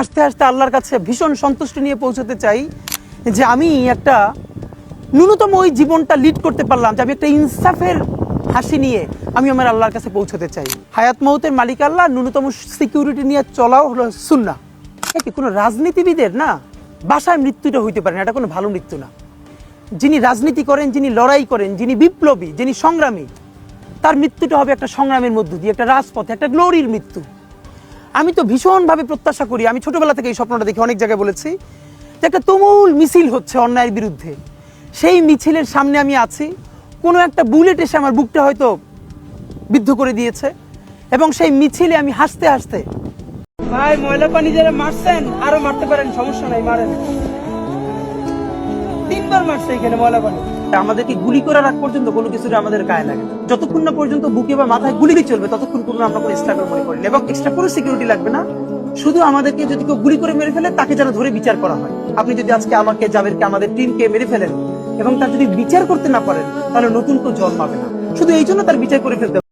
হাসতে হাসতে আল্লাহর কাছে ভীষণ সন্তুষ্টি নিয়ে পৌঁছতে চাই যে আমি একটা ন্যূনতম ওই জীবনটা লিড করতে পারলাম, যে আমি একটা ইনসাফের হাসি নিয়ে আমি আমার আল্লাহর কাছে পৌঁছতে চাই। হায়াত মৌতের মালিক আল্লাহ, ন্যূনতম সিকিউরিটি নিয়ে চলাও হলো সুন্না কি, কোনো রাজনীতিবিদের না বাসায় মৃত্যুটা হইতে পারে না, এটা কোনো ভালো মৃত্যু না। যিনি রাজনীতি করেন, যিনি লড়াই করেন, যিনি বিপ্লবী, যিনি সংগ্রামী, তার মৃত্যুটা হবে একটা সংগ্রামের মধ্য দিয়ে, একটা রাজপথে, একটা গ্লোরির মৃত্যু। আমি তো ভীষণভাবে প্রত্যাশা করি, আমি ছোটবেলা থেকে এই স্বপ্নটা দেখি অনেক জায়গায় বলেছি যে একটা তুমুল মিছিল হচ্ছে অন্যায়ের বিরুদ্ধে। সেই মিছিলের সামনে আমি আছি, কোনো একটা বুলেট এসে আমার বুকটা হয়তো বিদ্ধ করে দিয়েছে এবং সেই মিছিলে আমি হাসতে হাসতে ভাই, ময়লা পানি যারা মারছেন, আরও মারতে পারেন, সমস্যা নাই, মারেন। মারছে এখানে ময়লা পানি। আমাদেরকে গুলি করার আগ পর্যন্ত কোনো আমাদের গায়ে লাগে। যতক্ষণ না পর্যন্ত বুকে বা মাথায় গুলি চলবে, ততক্ষণ পর্যন্ত আমরা কোনো স্ট্রাগল মনে করি এবং এক্সট্রা কোনো সিকিউরিটি লাগবে না। শুধু আমাদেরকে যদি কেউ গুলি করে মেরে ফেলে, তাকে যেন ধরে বিচার করা হয়। আপনি যদি আজকে আমাকে, জাবেরকে, আমাদের টিমকে মেরে ফেলেন এবং তার যদি বিচার করতে না পারেন, তাহলে নতুন কেউ জন্মাবে না। শুধু এই জন্য তার বিচার করে ফেলতে।